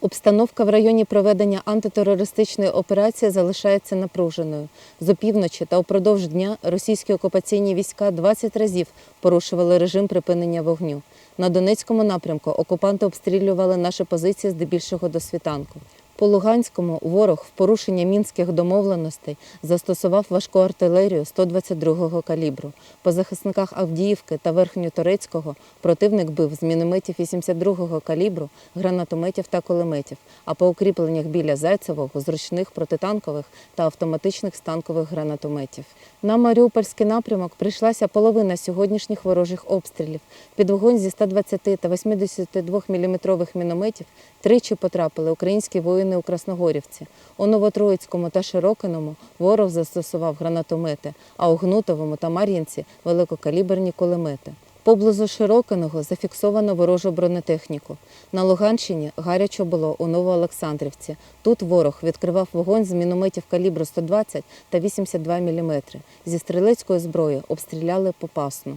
Обстановка в районі проведення антитерористичної операції залишається напруженою. З опівночі та упродовж дня російські окупаційні війська 20 разів порушували режим припинення вогню. На Донецькому напрямку окупанти обстрілювали наші позиції здебільшого до світанку. По Луганському ворог в порушення мінських домовленостей застосував важку артилерію 122-го калібру. По захисниках Авдіївки та Верхньоторецького противник бив з мінометів 82-го калібру, гранатометів та кулеметів, а по укріпленнях біля Зайцевого з ручних протитанкових та автоматичних станкових гранатометів. На Маріупольський напрямок прийшлася половина сьогоднішніх ворожих обстрілів. Під вогонь зі 120 та 82 мм мінометів тричі потрапили українські воїни у Красногорівці. У Новотроїцькому та Широкиному ворог застосував гранатомети, а у Гнутовому та Мар'їнці великокаліберні кулемети. Поблизу Широкиного зафіксовано ворожу бронетехніку. На Луганщині гарячо було у Новоолександрівці. Тут ворог відкривав вогонь з мінометів калібру 120 та 82 мм. Зі стрілецької зброї обстріляли попасно.